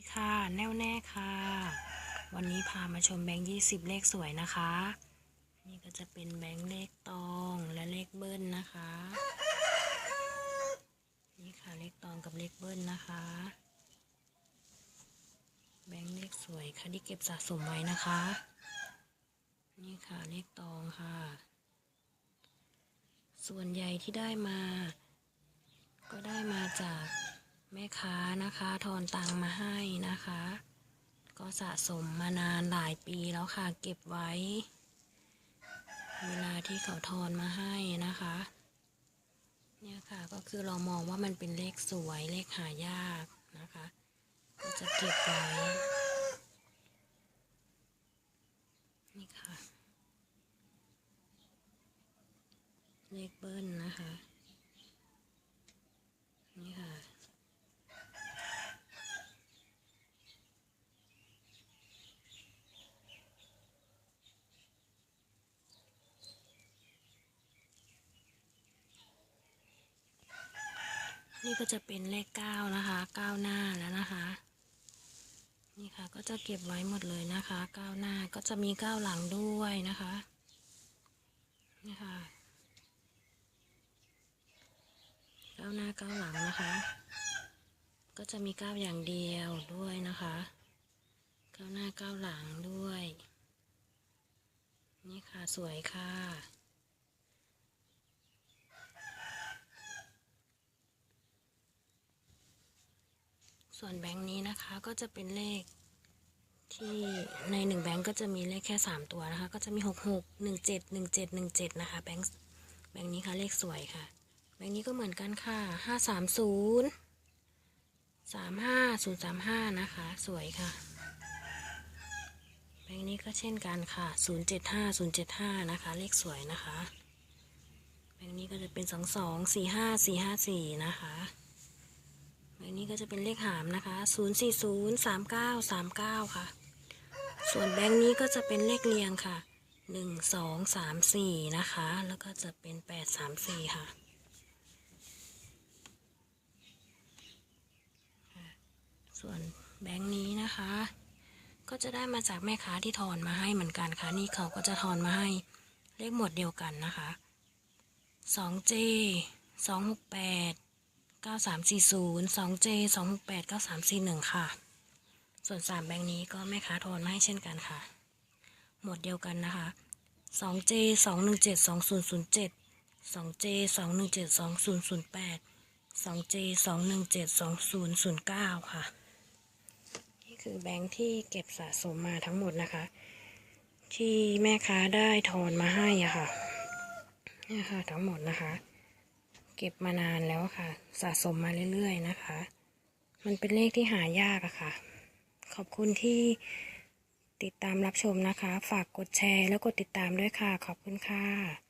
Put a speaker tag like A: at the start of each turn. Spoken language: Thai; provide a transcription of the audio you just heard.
A: ดีค่ะแน่วแน่ค่ะ วันนี้พามาชมแบงค์ยี่สิบเลขสวยนะคะ นี่ก็จะเป็นแบงค์เลขตองและเลขเบิ้ลนะคะ นี่ค่ะเลขตองกับเลขเบิ้ลนะคะ แบงค์เลขสวยค่ะที่เก็บสะสมไว้นะคะ นี่ค่ะเลขตองค่ะ ส่วนใหญ่ที่ได้มา ก็ได้มาจาก แม่ค้านะคะทอนตังมาให้นะคะ ก็สะสมมานานหลายปีแล้วค่ะ เก็บไว้ เวลาที่เขาทอนมาให้นะคะ เนี่ยค่ะก็คือเรามองว่ามันเป็นเลขสวยเลขหายากนะคะ ก็จะเก็บไว้นี่ค่ะ เลขเบิ้ลนะคะ นี่ค่ะ นี่ก็จะเป็นเลขเก้านะคะเก้าหน้าแล้วนะคะ นี่ค่ะก็จะเก็บไว้หมดเลยนะคะเก้าหน้าก็จะมีเก้าหลังด้วยนะคะนี่ค่ะเก้าหน้าเก้าหลังนะคะ ก็จะมีเก้าอย่างเดียวด้วยนะคะเก้าหน้าเก้าหลังด้วย นี่ค่ะสวยค่ะ ส่วนแบงค์นี้นะคะก็จะเป็นเลขที่ในหนึ่งแบงค์ก็จะมีเลขแค่สามตัวนะคะ ก็จะมีหกหกหนึ่งเจ็ดหนึ่งเจ็ดหนึ่งเจ็ดนะคะแบงค์แบงค์นี้ค่ะเลขสวยค่ะ แบงค์นี้ก็เหมือนกันค่ะห้าสามศูนย์สามห้าศูนย์สามห้านะคะ สวยค่ะ แบงค์นี้ก็เช่นกันค่ะศูนย์เจ็ดห้าศูนย์เจ็ดห้านะคะ เลขสวยนะคะ แบงค์นี้ก็จะเป็นสองสองสี่ห้าสี่ห้าสี่นะคะ แบงค์นี้ก็จะเป็นเลขหามนะคะ 0 4 0 3 9 3 9 ค่ะ ส่วนแบงค์นี้ก็จะเป็นเลขเรียงค่ะ 1 2 3 4 นะคะ แล้วก็จะเป็น 8 3 4 ค่ะ ส่วนแบงค์นี้นะคะ ก็จะได้มาจากแม่ค้าที่ทอนมาให้เหมือนกันค่ะ นี่เขาก็จะทอนมาให้เลขหมวดเดียวกันนะคะ 2J 268 9340 2J 268 9341 ค่ะ ส่วน 3 แบงค์นี้ก็แม่ค้าโทนมาให้เช่นกันค่ะ หมวดเดียวกันนะคะ 2J 217 2007 2J 217 2008 2J 217 2009 ค่ะ นี่คือแบงค์ที่เก็บสะสมมาทั้งหมดนะคะ ที่แม่ค้าได้ทอนมาให้อะค่ะนี่ค่ะทั้งหมดนะคะ เก็บมานานแล้วค่ะ สะสมมาเรื่อยๆนะคะ มันเป็นเลขที่หายากอะค่ะ ขอบคุณที่ติดตามรับชมนะคะ ฝากกดแชร์แล้วกดติดตามด้วยค่ะ ขอบคุณค่ะ